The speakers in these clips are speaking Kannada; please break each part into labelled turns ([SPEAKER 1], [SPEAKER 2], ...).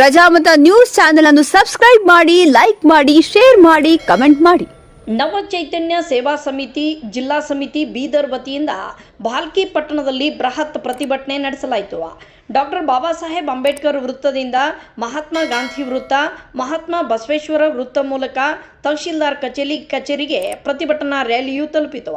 [SPEAKER 1] ಪ್ರಜಾಮತ ನ್ಯೂಸ್ ಚಾನೆಲ್ ಅನ್ನು ಸಬ್ಸ್ಕ್ರೈಬ್ ಮಾಡಿ, ಲೈಕ್ ಮಾಡಿ, ಶೇರ್ ಮಾಡಿ, ಕಮೆಂಟ್ ಮಾಡಿ.
[SPEAKER 2] ನವ ಚೈತನ್ಯ ಸೇವಾ ಸಮಿತಿ, ಜಿಲ್ಲಾ ಸಮಿತಿ ಬೀದರ್ ವತಿಯಿಂದ ಭಾಲ್ಕಿ ಪಟ್ಟಣದಲ್ಲಿ ಬೃಹತ್ ಪ್ರತಿಭಟನೆ ನಡೆಸಲಾಯಿತು. ಡಾಕ್ಟರ್ ಬಾಬಾ ಸಾಹೇಬ್ ಅಂಬೇಡ್ಕರ್ ವೃತ್ತದಿಂದ ಮಹಾತ್ಮ ಗಾಂಧಿ ವೃತ್ತ, ಮಹಾತ್ಮ ಬಸವೇಶ್ವರ ವೃತ್ತ ಮೂಲಕ ತಹಶೀಲ್ದಾರ್ ಕಚೇರಿ ಕಚೇರಿಗೆ ಪ್ರತಿಭಟನಾ ರ್ಯಾಲಿಯು ತಲುಪಿತು.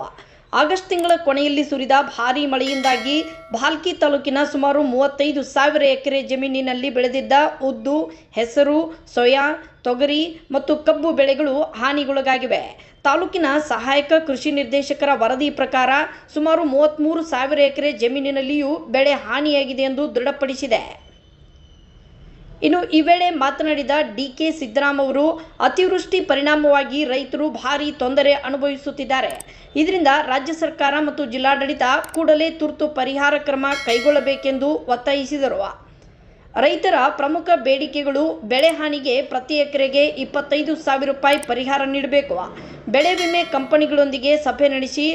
[SPEAKER 2] ಆಗಸ್ಟ್ ತಿಂಗಳ ಕೊನೆಯಲ್ಲಿ ಸುರಿದ ಭಾರೀ ಮಳೆಯಿಂದಾಗಿ ಭಾಲ್ಕಿ ತಾಲೂಕಿನ ಸುಮಾರು ಮೂವತ್ತೈದು ಸಾವಿರ ಎಕರೆ ಜಮೀನಿನಲ್ಲಿ ಬೆಳೆದಿದ್ದ ಉದ್ದು, ಹೆಸರು, ಸೋಯಾ, ತೊಗರಿ ಮತ್ತು ಕಬ್ಬು ಬೆಳೆಗಳು ಹಾನಿಗೊಳಗಾಗಿವೆ. ತಾಲೂಕಿನ ಸಹಾಯಕ ಕೃಷಿ ನಿರ್ದೇಶಕರ ವರದಿ ಪ್ರಕಾರ ಸುಮಾರು ಮೂವತ್ತ್ಮೂರು ಸಾವಿರ ಎಕರೆ ಜಮೀನಿನಲ್ಲಿಯೂ ಬೆಳೆ ಹಾನಿಯಾಗಿದೆ ಎಂದು ದೃಢಪಡಿಸಿದೆ. ಇನ್ನು ಈ ವೇಳೆ ಮಾತನಾಡಿದ ಡಿ ಕೆ ಸಿದ್ದರಾಮ್ ಅವರು, ಅತಿವೃಷ್ಟಿ ಪರಿಣಾಮವಾಗಿ ರೈತರು ಭಾರಿ ತೊಂದರೆ ಅನುಭವಿಸುತ್ತಿದ್ದಾರೆ. ಇದರಿಂದ ರಾಜ್ಯ ಸರ್ಕಾರ ಮತ್ತು ಜಿಲ್ಲಾಡಳಿತ ಕೂಡಲೇ ತುರ್ತು ಪರಿಹಾರ ಕ್ರಮ ಕೈಗೊಳ್ಳಬೇಕೆಂದು ಒತ್ತಾಯಿಸಿದರು. ರೈತರ ಪ್ರಮುಖ ಬೇಡಿಕೆಗಳು ಬೆಳೆ ಹಾನಿಗೆ ಪ್ರತಿ ಎಕರೆಗೆ ಇಪ್ಪತ್ತೈದು ಸಾವಿರ ರೂಪಾಯಿ ಪರಿಹಾರ ನೀಡಬೇಕು. ಬೆಳೆ ವಿಮೆ ಕಂಪನಿಗಳೊಂದಿಗೆ ಸಭೆ ನಡೆಸಿ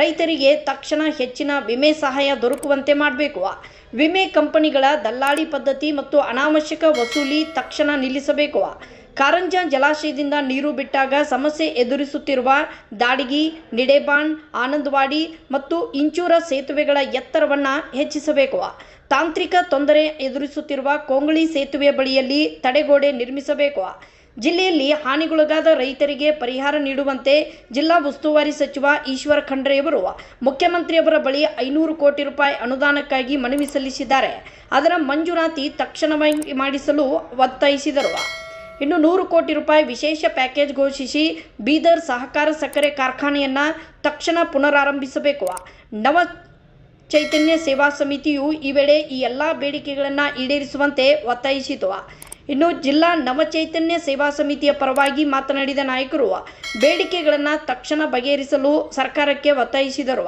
[SPEAKER 2] ರೈತರಿಗೆ ತಕ್ಷಣ ಹೆಚ್ಚಿನ ವಿಮೆ ಸಹಾಯ ದೊರಕುವಂತೆ ಮಾಡಬೇಕು. ವಿಮೆ ಕಂಪನಿಗಳ ದಲ್ಲಾಳಿ ಪದ್ಧತಿ ಮತ್ತು ಅನಾವಶ್ಯಕ ವಸೂಲಿ ತಕ್ಷಣ ನಿಲ್ಲಿಸಬೇಕು. ಕಾರಂಜ ಜಲಾಶಯದಿಂದ ನೀರು ಬಿಟ್ಟಾಗ ಸಮಸ್ಯೆ ಎದುರಿಸುತ್ತಿರುವ ದಾಡಿಗಿ, ನಿಡೆಬಾಣ್, ಆನಂದವಾಡಿ ಮತ್ತು ಇಂಚೂರ ಸೇತುವೆಗಳ ಎತ್ತರವನ್ನು ಹೆಚ್ಚಿಸಬೇಕು. ತಾಂತ್ರಿಕ ತೊಂದರೆ ಎದುರಿಸುತ್ತಿರುವ ಕೊಂಗಳಿ ಸೇತುವೆ ಬಳಿಯಲ್ಲಿ ತಡೆಗೋಡೆ ನಿರ್ಮಿಸಬೇಕು. ಜಿಲ್ಲೆಯಲ್ಲಿ ಹಾನಿಗೊಳಗಾದ ರೈತರಿಗೆ ಪರಿಹಾರ ನೀಡುವಂತೆ ಜಿಲ್ಲಾ ಉಸ್ತುವಾರಿ ಸಚಿವ ಈಶ್ವರ ಖಂಡ್ರೆಯವರು ಮುಖ್ಯಮಂತ್ರಿಯವರ ಬಳಿ ಐನೂರು ಕೋಟಿ ರೂಪಾಯಿ ಅನುದಾನಕ್ಕಾಗಿ ಮನವಿ ಸಲ್ಲಿಸಿದ್ದಾರೆ. ಅದರ ಮಂಜೂರಾತಿ ತಕ್ಷಣವಾಗಿ ಮಾಡಿಸಲು ಒತ್ತಾಯಿಸಿದರು. ಇನ್ನು ನೂರು ಕೋಟಿ ರೂಪಾಯಿ ವಿಶೇಷ ಪ್ಯಾಕೇಜ್ ಘೋಷಿಸಿ ಬೀದರ್ ಸಹಕಾರ ಸಕ್ಕರೆ ಕಾರ್ಖಾನೆಯನ್ನು ತಕ್ಷಣ ಪುನರಾರಂಭಿಸಬೇಕು. ನವ ಚೈತನ್ಯ ಸೇವಾ ಸಮಿತಿಯು ಈ ವೇಳೆ ಈ ಎಲ್ಲ ಬೇಡಿಕೆಗಳನ್ನು ಈಡೇರಿಸುವಂತೆ ಒತ್ತಾಯಿಸಿತು. ಇನ್ನು ಜಿಲ್ಲಾ ನವಚೈತನ್ಯ ಸೇವಾ ಸಮಿತಿಯ ಪರವಾಗಿ ಮಾತನಾಡಿದ ನಾಯಕರು, ಬೇಡಿಕೆಗಳನ್ನು ತಕ್ಷಣ ಬಗೆಹರಿಸಲು ಸರ್ಕಾರಕ್ಕೆ ಒತ್ತಾಯಿಸಿದರು.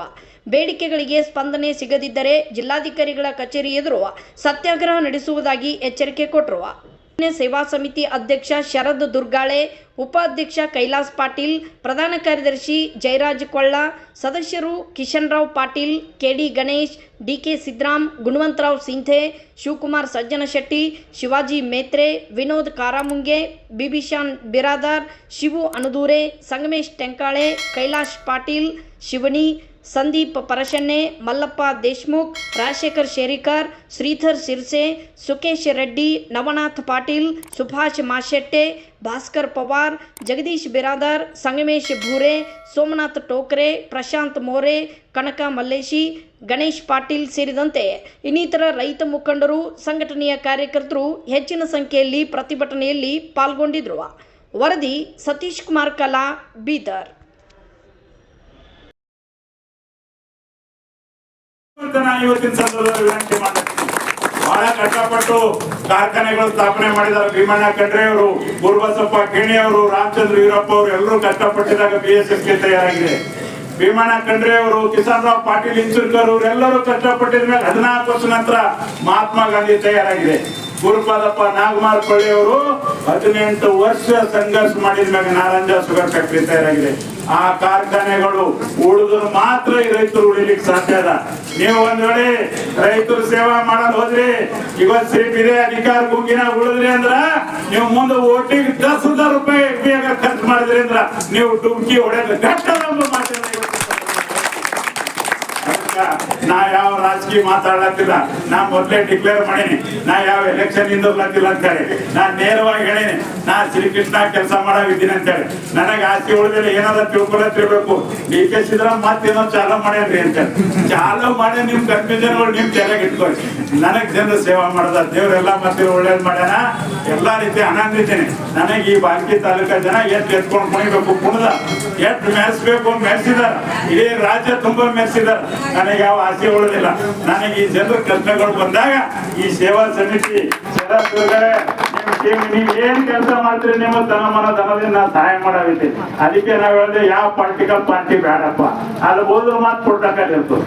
[SPEAKER 2] ಬೇಡಿಕೆಗಳಿಗೆ ಸ್ಪಂದನೆ ಸಿಗದಿದ್ದರೆ ಜಿಲ್ಲಾಧಿಕಾರಿಗಳ ಕಚೇರಿ ಎದುರು ಸತ್ಯಾಗ್ರಹ ನಡೆಸುವುದಾಗಿ ಎಚ್ಚರಿಕೆ ಕೊಟ್ಟರು. ಸೇವಾ ಸಮಿತಿ ಅಧ್ಯಕ್ಷ ಶರದ್ ದುರ್ಗಾಳೆ ಉಪಾಧ್ಯಕ್ಷ ಕೈಲಾಸ್ ಪಾಟೀಲ್ ಪ್ರಧಾನ ಕಾರ್ಯದರ್ಶಿ ಜಯರಾಜ್ ಕೊಳ್ಳ ಸದಸ್ಯರು ಕಿಶನ್ ರಾವ್ ಪಾಟೀಲ್ ಕೆಡಿ ಗಣೇಶ್ ಡಿಕೆ ಸಿದ್ದರಾಮ್ ಗುಣವಂತರಾವ್ ಸಿಂಧೆ ಶಿವಕುಮಾರ್ ಸಜ್ಜನ ಶೆಟ್ಟಿ ಶಿವಾಜಿ ಮೇತ್ರೆ ವಿನೋದ್ ಕಾರಾಮುಂಗೆ ಬಿಬಿಶಾನ್ ಬಿರಾದಾರ್ ಶಿವು ಅನುದೂರೆ ಸಂಗಮೇಶ್ ಟೆಂಕಾಳೆ ಕೈಲಾಶ್ ಪಾಟೀಲ್ ಶಿವನಿ ಸಂದೀಪ್ ಪರಶನ್ನೆ ಮಲ್ಲಪ್ಪ ದೇಶ್ಮುಖ್ ರಾಜಶೇಖರ್ ಶೇರಿಕರ್ ಶ್ರೀಧರ್ ಸಿರ್ಸೆ ಸುಕೇಶ್ ರೆಡ್ಡಿ ನವನಾಥ್ ಪಾಟೀಲ್ ಸುಭಾಷ್ ಮಾಶೆಟ್ಟೆ ಭಾಸ್ಕರ್ ಪವಾರ್, ಜಗದೀಶ್ ಬಿರಾದರ್, ಸಂಗಮೇಶ್ ಭೂರೆ, ಸೋಮನಾಥ್ ಟೋಕ್ರೆ, ಪ್ರಶಾಂತ್ ಮೋರೆ, ಕನಕ ಮಲ್ಲೇಶಿ, ಗಣೇಶ್ ಪಾಟೀಲ್ ಸೇರಿದಂತೆ ಇನ್ನಿತರ ರೈತ ಮುಖಂಡರು, ಸಂಘಟನೆಯ ಕಾರ್ಯಕರ್ತರು ಹೆಚ್ಚಿನ ಸಂಖ್ಯೆಯಲ್ಲಿ ಪ್ರತಿಭಟನೆಯಲ್ಲಿ ಪಾಲ್ಗೊಂಡಿದ್ರು. ವರದಿ ಸತೀಶ್ ಕುಮಾರ್ ಕಲಾ, ಬೀದರ್.
[SPEAKER 3] ಬಹಳ ಕಷ್ಟಪಟ್ಟು ಕಾರ್ಖಾನೆಗಳು ಸ್ಥಾಪನೆ ಮಾಡಿದ್ದಾರೆ. ಭೀಮಣ್ಣ ಖಂಡ್ರೆ ಅವರು, ಗುರುಬಸಪ್ಪ ಕಿಣಿ ಅವರು, ರಾಮಚಂದ್ರ ವೀರಪ್ಪ ಅವರು ಎಲ್ಲರೂ ಕಷ್ಟಪಟ್ಟಿದಾಗ ಬಿ ಎಸ್ ಎಫ್ಗೆ ತಯಾರಾಗಿದೆ. ಭೀಮಣ್ಣ ಖಂಡ್ರೆ ಅವರು, ಕಿಸಾನ್ ರಾವ್ ಪಾಟೀಲ್ ಇನ್ಸುರ್ಕರ್ ಅವರು ಎಲ್ಲರೂ ಕಷ್ಟಪಟ್ಟಿದ ಮೇಲೆ ಹದಿನಾಲ್ಕು ವರ್ಷ ನಂತರ ಮಹಾತ್ಮ ಗಾಂಧಿ ತಯಾರಾಗಿದೆ. ಗುರುಪಾದಪ್ಪ ನಾಗಮಾರ್ ಕೊಳ್ಳಿ ಅವರು ಹದಿನೆಂಟು ವರ್ಷ ಸಂಘರ್ಷ ಮಾಡಿದ ಮೇಲೆ ನಾರಂಜ ಶುಗರ್ ಫ್ಯಾಕ್ಟ್ರಿ ತಯಾರಾಗಿದೆ. ಆ ಕಾರ್ಖಾನೆಗಳು ಉಳಿದ್ರು ಮಾತ್ರ ಈ ರೈತರು ಉಳಿಲಿಕ್ಕೆ ಸಾಧ್ಯ ಅದ. ನೀವು ಒಂದ್ ವೇಳೆ ರೈತರು ಸೇವಾ ಮಾಡಲ್ ಹೋದ್ರಿ, ಇವತ್ ಸಿಪಿದೆ ಅಧಿಕಾರ ಗುಂಗಿನ ಉಳಿದ್ರಿ ಅಂದ್ರ ನೀವು ಮುಂದೆ ಓಟಿಗೆ ದಸ ರೂಪಾಯಿ ಖರ್ಚು ಮಾಡಿದ್ರಿ ಅಂದ್ರ ನೀವು ಡುಬ್ಕಿ ಹೊಡೆದ ಒಂದು ಮಾತಿನ ನಾ ಯಾವ ರಾಜಕೀಯ ಮಾತಾಡ್ಲತ್ತಿಲ್ಲ. ನಾ ಮೊದ್ಲೇ ಡಿಕ್ಲೇರ್ ಮಾಡೀನಿ. ನಾ ಯಾವ ಎಲೆಕ್ಷನ್ ನಿಂದಿರ್ಲತ್ತಿಲ್ಲ ಅಂತೇಳಿ. ನಾ ನೇರವಾಗಿ ಹೇಳೀನಿ. ನಾ ಶ್ರೀಕೃಷ್ಣ ಕೆಲಸ ಮಾಡಾಗಿದ್ದೀನಿ ಅಂತೇಳಿ. ನನಗೆ ಆಸ್ತಿ ಉಳಿದಿಲ್ಲ ಏನಾರ ತಿಳ್ಕೊಳತ್ತಿರ್ಬೇಕು ಡಿ ಕೆ ಸಿದ್ದರಾಮ್ ಮತ್ತೇನೋ ಚಾಲು ಮಾಡ್ಯಾನ್ರಿ ಅಂತೇಳಿ. ಚಾಲು ಮಾಡಿ ನಿಮ್ ಕನ್ಫ್ಯೂಷನ್ಗಳು ನಿಮ್ ತಲೆಗೆ ಇಟ್ಕೊಳ್ಳಿ ನನಗ್ ಜನರ ಸೇವಾ ಮಾಡದ ದೇವರೆಲ್ಲ ಮತ್ತೆ ಒಳ್ಳೇದ್ ಮಾಡ್ಯಾನ. ಎಲ್ಲಾ ರೀತಿ ಆನಂದಿದ್ದೀನಿ ನನಗೆ ಈ ಬಾಲ್ಕಿ ತಾಲೂಕಾ ಜನ ಎತ್ ಎತ್ಕೊಂಡು ಕುಣಿಬೇಕು. ಕುಣದ ಎತ್ ಮೆರೆಸ್ಬೇಕು ಮೆರೆಸಿದಾರ ಇಡೀ ರಾಜ್ಯ ತುಂಬಾ ಮೆರೆಸಿದಾರ ನನಗೆ ಯಾವ ಆಸೆ ನನಗೆ ಈ ಜನರ ಕಷ್ಟಗಳು ಬಂದಾಗ ಈ ಸೇವಾ ಸಮಿತಿ ನೀವ್ ಏನ್ ಕೆಲಸ ಮಾಡ್ತೀರಿ ನಿಮ್ಮ ತನ ಮನ ನಾ ಸಹಾಯ ಮಾಡಾಗೈತಿ ಅದಕ್ಕೆ ನಾವ್ ಹೇಳ್ದೆ, ಯಾವ ಪಾರ್ಟಿಕಲ್ ಪಾರ್ಟಿ ಬೇಡಪ್ಪ. ಅಲ್ಲಿ ಹೋದ್ರು ಮಾತು ಕೊಟ್ಟಕ್ಕಾಗಿರ್ತದೆ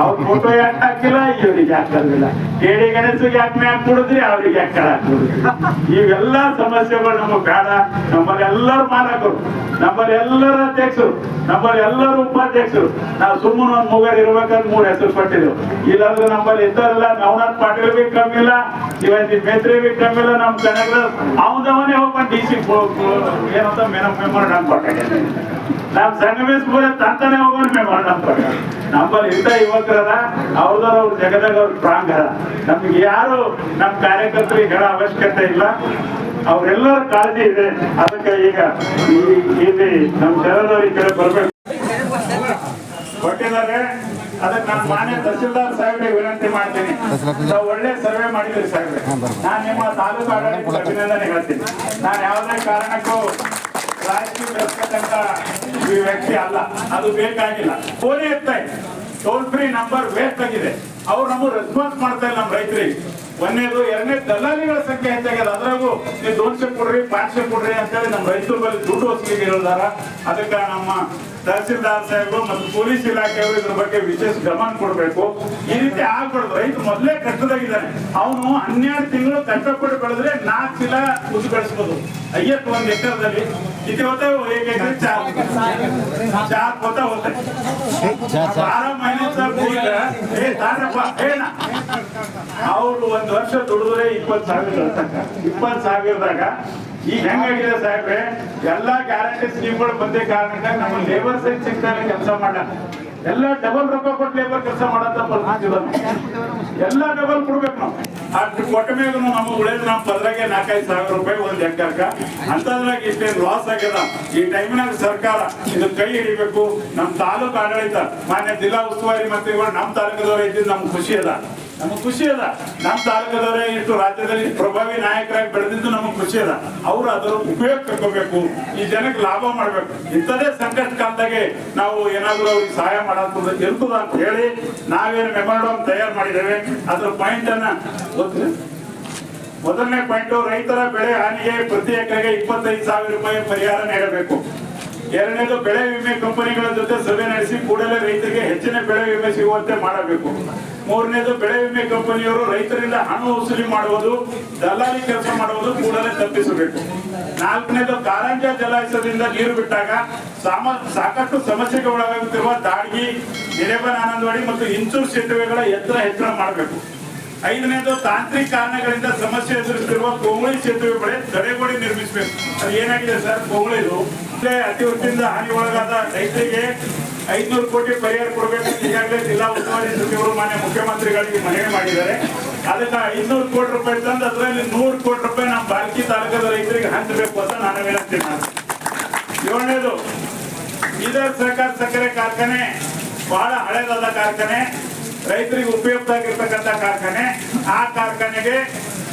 [SPEAKER 3] ಅವ್ರ ಫೋಟೋ ಯಾಕೆ ಹಾಕಿಲ್ಲ? ಇವ್ರಿಗೆ ಹಾಕೋದಿಲ್ಲ ಕೇಳಿ ಗಣೇಶಿಗೆ ಯಾಕೆ ಮ್ಯಾಕ್ ಕೊಡಿದ್ರಿ? ಅವ್ರಿಗೆ ಯಾಕೆ ಹಾಕಿದ್ರಿ ಇವೆಲ್ಲ ಸಮಸ್ಯೆಗಳು ನಮಗ್ ಬೇಡ. ನಮ್ಮಲ್ಲಿ ಎಲ್ಲರೂ ಮಾಲಕರು. ನಮ್ಮಲ್ಲಿ ಅಧ್ಯಕ್ಷರು. ನಮ್ಮಲ್ಲಿ ಉಪಾಧ್ಯಕ್ಷರು. ನಾವು ಸುಮ್ಮನೆ ಒಂದ್ ಮೂಗರ್ ಇರ್ಬೇಕಂತ ಮೂರ್ ಹೆಸರು ಕೊಟ್ಟಿದ್ದೆವು ಇಲ್ಲಾಂದ್ರೆ ನಮ್ಮಲ್ಲಿ ಇದ್ದಾರಲ್ಲ ನವನಾಥ್ ಪಾಟೀಲ್ ಬಿ ಕಮ್ಮಿಲ್ಲ ಶಿವಾಜಿ ಮೇತ್ರಿ ಬಿ ಕಮ್ಮಿ ಇಲ್ಲ, ನಮ್ ಕನಕ ಅವನವನೇ ಹೋಗ್ಬಂದು ಡಿ ಸಿ ಏನಂತ ಮೆಮೊರಂಡಮ್ ಕೊಟ್ಟಾಗ ನಾವ್ ಸಂಗಮೇಶ್ ಪೂರ ತಂತಾನೆ ಹೋಗೋರು ಮೆಮೊರಂಡಮ್ ಕೊಟ್ಟ ನಮ್ಮಲ್ಲಿ ಇಂಥ ಯುವಕರದ ಅವ್ರದವ್ರ ಅವ್ರ ಜಗದಾಗ ಅವ್ರ ಅದ ನಮ್ಗೆ ಯಾರು ನಮ್ಮ ಕಾರ್ಯಕರ್ತರಿಗೆ ಹೇಳೋ ಅವಶ್ಯಕತೆ ಇಲ್ಲ. ಅವ್ರೆಲ್ಲರ ಕಾಳಜಿ ಇದೆ. ಅದಕ್ಕೆ ಈಗ ಇಲ್ಲಿ ನಮ್ಮ ಈ ಕಡೆ ಬರಬೇಕು. ಅದಕ್ಕೆ ನಾನು ಮಾನ್ಯ ತಹಸೀಲ್ದಾರ್ ಸಾಹೇಬ್ರಿಗೆ ವಿನಂತಿ ಮಾಡ್ತೀನಿ. ನಾವು ಒಳ್ಳೆ ಸರ್ವೆ ಮಾಡಿದ್ರಿ ಸಾಹೇಬ್ರೆ. ನಾನು ನಿಮ್ಮ ತಾಲೂಕು ಆಡಳಿತ ಅಭಿನಂದನೆ ಹೇಳ್ತೀನಿ. ನಾನು ಯಾವುದೇ ಕಾರಣಕ್ಕೂ ರಾಜಕೀಯ ವ್ಯಕ್ತಿ ಅಲ್ಲ. ಅದು ಬೇಕಾಗಿಲ್ಲ. ಫೋನೇ ಇರ್ತಾ ಇದೆ ಟೋಲ್ ಫ್ರೀ ನಂಬರ್ ವೇಸ್ಟ್ ಆಗಿದೆ. ಅವ್ರು ನಮಗೆ ರೆಸ್ಪಾನ್ಸ್ ಮಾಡ್ತಾ ಇಲ್ಲ ನಮ್ಮ ರೈತರಿಗೆ. ಒಂದೇದು ಎರಡನೇ ದಲ್ಲಾಳಿಗಳ ಸಂಖ್ಯೆ ಹೆಚ್ಚಾಗ್ಯದ. ಅದ್ರಾಗೂ ನೀವು ದೋನ್ಶೆ ಕೊಡ್ರಿ ಪಾಂಚೆ ಕೊಡ್ರಿ ಅಂತೇಳಿ ನಮ್ಮ ರೈತರ ಬಳಿ ದುಡ್ಡು ವಸೂಲಿಗೆ ಇರೋದಾರ ಅದಕ್ಕೆ ನಮ್ಮ ತಹಸೀಲ್ದಾರ್ ಸಾಹೇಬರು ಮತ್ತು ಪೊಲೀಸ್ ಇಲಾಖೆಯವರು ಇದ್ರ ಬಗ್ಗೆ ವಿಶೇಷ ಗಮನ ಕೊಡಬೇಕು. ಈ ರೀತಿ ಆಗ್ಬಾರ್ದು. ರೈತ ಮೊದಲೇ ಕಟ್ಟದಾಗಿದ್ದಾನೆ ಅವನು ಹನ್ನೆರಡು ತಿಂಗಳು ಕಷ್ಟಪಟ್ಟು ಬೆಳೆದ್ರೆ ನಾಲ್ಕು ಚೀಲ ಉದ್ದು ಬೆಳೆಸ್ಬೋದು. ಐವತ್ತು ಒಂದು ಎಕರದಲ್ಲಿ. ಇದು ಹೋತೆ ಚಾರ್ ಚಾರ್ ಹೋತಾ ಹೋತೆ ಏನ? ಅವ್ರು ಒಂದ್ ವರ್ಷ ದುಡಿದ್ರೆ ಇಪ್ಪತ್ ಸಾವಿರ ಇಪ್ಪತ್ ಸಾವಿರದಾಗ ಈಗ ಹೆಂಗಾಗಿದೆ ಸಾಹೇಬ್ರೆ? ಎಲ್ಲಾ ಗ್ಯಾರಂಟಿ ಸ್ಕೀಮ್ಗಳು ಬಂದೇ ಕಾರಣಕ್ಕೆ ನಮ್ಮ ಲೇಬರ್ ಸೈಡ್ ಸಿಗ್ತಾರೆ ಕೆಲಸ ಮಾಡ ಎಲ್ಲ ಡಬಲ್ ರೊಕ್ಕ ಕೊಟ್ಟು ಲೇಬರ್ ಕೆಲಸ ಮಾಡಂತ ಪರಿಸ್ಥಿತಿ. ಎಲ್ಲ ಡಬಲ್ ಕೊಡ್ಬೇಕು ನಾವು. ಅಷ್ಟು ಕೊಟ್ಟ ಮೇಲೆ ನಮ್ಗೆ ಉಳಿದ್ರೆ ನಮ್ಮ ಪದ್ರಾಗೆ ನಾಲ್ಕೈದು ಸಾವಿರ ರೂಪಾಯಿ ಒಂದ್ ಎಕರ್ಕ ಅಂತದ್ರಾಗ ಇಷ್ಟೇನು ಲಾಸ್ ಆಗ್ಯದ ಈ ಟೈಮ್ನಾಗ ಸರ್ಕಾರ ಇದು ಕೈ ಹಿಡಿಬೇಕು. ನಮ್ಮ ತಾಲೂಕು ಆಡಳಿತ, ಮಾನ್ಯ ಜಿಲ್ಲಾ ಉಸ್ತುವಾರಿ ಮಂತ್ರಿಗಳು ನಮ್ಮ ತಾಲೂಕದವ್ರು ಇದ್ದಿದ್ದು ನಮ್ಗೆ ಖುಷಿ ಅದ. ನಮಗ್ ಖುಷಿ ಅದ. ನಮ್ಮ ತಾಲೂಕದವರೇ ಇಷ್ಟು ರಾಜ್ಯದಲ್ಲಿ ಪ್ರಭಾವಿ ನಾಯಕರಾಗಿ ಬೆಳೆದಿದ್ದು ನಮಗ್ ಖುಷಿ ಅದ. ಅವ್ರು ಅದರ ಉಪಯೋಗ ತಗೋಬೇಕು ಈ ಜನಕ್ಕೆ ಲಾಭ ಮಾಡ್ಬೇಕು. ಇಂಥದೇ ಸಂಕಷ್ಟ ಕಾಲದಾಗೆ ನಾವು ಏನಾದ್ರು ಅವ್ರಿಗೆ ಸಹಾಯ ಮಾಡೋದು ಇರ್ತದ ಅಂತ ಹೇಳಿ ನಾವೇನು ಮೆಮೊರಂಡಮ್ ತಯಾರು ಮಾಡಿದ್ದೇವೆ. ಅದ್ರ ಪಾಯಿಂಟ್ ಅನ್ನ ಗೊತ್ತಿಲ್ಲ ಮೊದಲನೇ ಪಾಯಿಂಟ್ ರೈತರ ಬೆಳೆ ಹಾನಿಗೆ ಪ್ರತಿ ಎಕರೆಗೆ ಇಪ್ಪತ್ತೈದು ಸಾವಿರ ರೂಪಾಯಿ ಪರಿಹಾರ ನೀಡಬೇಕು. ಎರಡನೇದು ಬೆಳೆ ವಿಮೆ ಕಂಪನಿಗಳ ಜೊತೆ ಸಭೆ ನಡೆಸಿ ಕೂಡಲೇ ರೈತರಿಗೆ ಹೆಚ್ಚಿನ ಬೆಳೆ ವಿಮೆ ಸಿಗುವಂತೆ ಮಾಡಬೇಕು. ಮೂರನೇದು ಬೆಳೆ ವಿಮೆ ಕಂಪನಿಯವರು ರೈತರಿಂದ ಹಣ ವಸೂಲಿ ಮಾಡುವುದು, ದಲ್ಲಾಳಿ ಕೆಲಸ ಮಾಡುವುದು ಕೂಡಲೇ ತಪ್ಪಿಸಬೇಕು. ನಾಲ್ಕನೇದು ಕಾರಂಜ ಜಲಾಶಯದಿಂದ ನೀರು ಬಿಟ್ಟಾಗ ಸಾಮ, ಸಾಕಷ್ಟು ಸಮಸ್ಯೆಗೆ ಒಳಗಾಗುತ್ತಿರುವ ದಾಡ್ಗಿ ನಿರೇಬನ್ ಆನಂದವಾಡಿ ಮತ್ತು ಇಂಚೂರು ಸೇತುವೆಗಳ ಎತ್ತರ ಹೆಚ್ಚಳ ಮಾಡಬೇಕು. ಐದನೇದು ತಾಂತ್ರಿಕ ಕಾರಣಗಳಿಂದ ಸಮಸ್ಯೆ ಎದುರಿಸುತ್ತಿರುವ ಕೋಮಳಿ ಸೇತುವೆ ಬಳಿ ತಡೆಗೋಡೆ ನಿರ್ಮಿಸಬೇಕು. ಅದು ಏನಾಗಿದೆ ಸರ್? ಕೋಮಳಿದು ಇಲ್ಲೇ ಅತಿವೃಷ್ಟಿಯಿಂದ ಹಾನಿ ಒಳಗಾದ ರೈತರಿಗೆ ಐದ್ನೂರು ಕೋಟಿ ಪರಿಹಾರ ಕೊಡಬೇಕು ಈಗಾಗಲೇ ಜಿಲ್ಲಾ ಉಸ್ತುವಾರಿ ಸಚಿವರು ಮಾನ್ಯ ಮುಖ್ಯಮಂತ್ರಿಗಳಿಗೆ ಮನವಿ ಮಾಡಿದ್ದಾರೆ. ಅದಕ್ಕೆ ಐದ್ನೂರು ಕೋಟಿ ರೂಪಾಯಿ ತಂದು ಅದರಲ್ಲಿ ನೂರು ಕೋಟಿ ರೂಪಾಯಿ ನಮ್ಮ ಬಾಲ್ಕಿ ತಾಲೂಕದ ರೈತರಿಗೆ ಹಂಚಬೇಕು ಅಂತ ನಾನು ವಿನಂತಿ ಏಳನೇದು ಬೀದರ್ ಸಹಕಾರ ಸಕ್ಕರೆ ಕಾರ್ಖಾನೆ ಬಹಳ ಹಳೆಯದಾದ ಕಾರ್ಖಾನೆ. ರೈತರಿಗೆ ಉಪಯುಕ್ತ ಆಗಿರ್ತಕ್ಕಂಥ ಕಾರ್ಖಾನೆ. ಆ ಕಾರ್ಖಾನೆಗೆ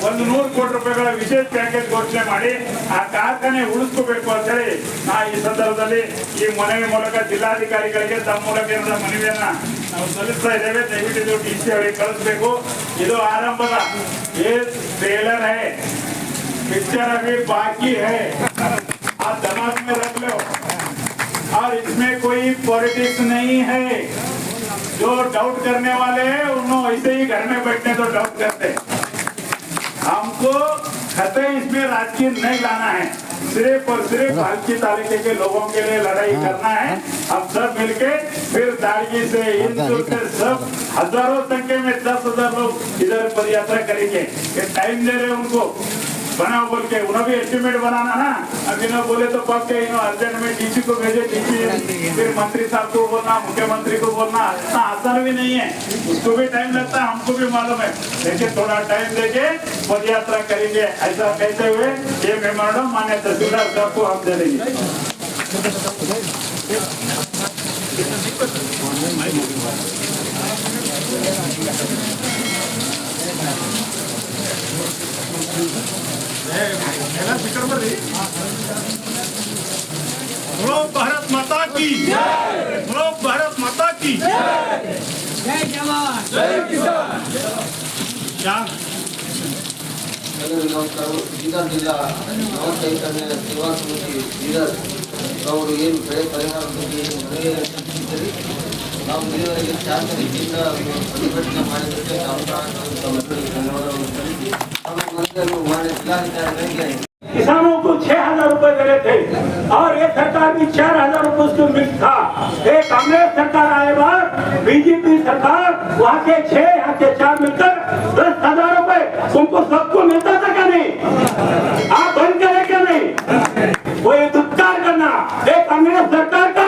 [SPEAKER 3] ಒಂದು ನೂರು ಕೋಟಿ ರೂಪಾಯಿಗಳ ವಿಶೇಷ ಪ್ಯಾಕೇಜ್ ಘೋಷಣೆ ಮಾಡಿ ಆ ಕಾರ್ಖಾನೆ ಉಳಿಸ್ಕೋಬೇಕು ಅಂತ ಹೇಳಿ ನಾ ಈ ಸಂದರ್ಭದಲ್ಲಿ ಈ ಮನವಿ ಮೂಲಕ ಜಿಲ್ಲಾಧಿಕಾರಿಗಳಿಗೆ ತಮ್ಮ ಮೂಲಕ ಏನಾದ ಮನವಿಯನ್ನ ನಾವು ಸಲ್ಲಿಸ್ತಾ ಇದ್ದೇವೆ ದಯವಿಟ್ಟು ಇದು ಡಿ ಸಿ ಅವರಿಗೆ ಕಳಿಸ್ಬೇಕು ಇದು ಆರಂಭದ ಏ ಟ್ರೇಲರ್ ಹೈ पिक्चर अभी बाकी है आप दिमाग में रख लो और इसमें कोई पॉलिटिक्स नहीं है जो डाउट करने वाले हैं उन्होंने ऐसे ही घर में बैठने तो डाउट करते हैं। हमको खतरे इसमें राजकीय नहीं लाना है। सिर्फ़ और सिर्फ़ हल्की तालिके के लोगों के लिए लड़ाई करना है। हम सब मिलके फिर दाड़गी से इंदौर से सब हज़ारों संख्या में दस हज़ार लोग इधर पद यात्रा करेंगे टाइम दे रहे उनको। बनाओ बोल के, उन्हें भी एस्टिमेट बनाना ना। अभी ना बोले तो पक्के इन्हों अर्जेंट में डीसी को भेजे डीसी फिर मंत्री साहब को बोलना, मुख्यमंत्री को बोलना। इतना आसान भी नहीं है। उसको भी टाइम लगता है, हमको भी मालूम है। लेकिन थोड़ा टाइम देके पद यात्रा करेंगे, ऐसा कहते हुए ये मेमोरेंडम मान्य तहसीलदार साहब को हम दे देंगे।
[SPEAKER 4] बोलो भारत माता की बोलो भारत माता की जय जवान जय किसान
[SPEAKER 5] ಎಲ್ಲರಿಗೂ ನಮಸ್ಕಾರಗಳು ಬೀದರ್ ಜಿಲ್ಲಾ ನವ ಚೈತನ್ಯ ಸೇವಾ ಸಮಿತಿ ಬೀದರ್ ಅವರು ಏನು ಬೆಳೆ ಪರಿಹಾರ ಬಗ್ಗೆ ಏನು ಮನವಿ ಸಲ್ಲಿಸಿದ್ದೀರಿ ನಾವು ಇಲ್ಲಿವರೆಗೆ ಶಾಂತ ರೀತಿಯಿಂದ ಪ್ರತಿಭಟನೆ ಮಾಡಿದ್ದಕ್ಕೆ ತಾಲೂಕು ತಮ್ಮೆಲ್ಲರಿಗೂ ಧನ್ಯವಾದಗಳನ್ನು ಸಲ್ಲಿಸಿ
[SPEAKER 3] किसानों को छह हजार रूपए दे रहे थे और ये सरकार भी चार हजार रूपए उसको मिल था। ये कांग्रेस सरकार आए बार बीजेपी सरकार वहाँ के छह यहाँ के चार मिलकर दस हजार रूपए तुमको सबको मिलता था क्या नहीं? आप बंद करें क्या नहीं? वो ये दुत्कार करना। एक कांग्रेस सरकार का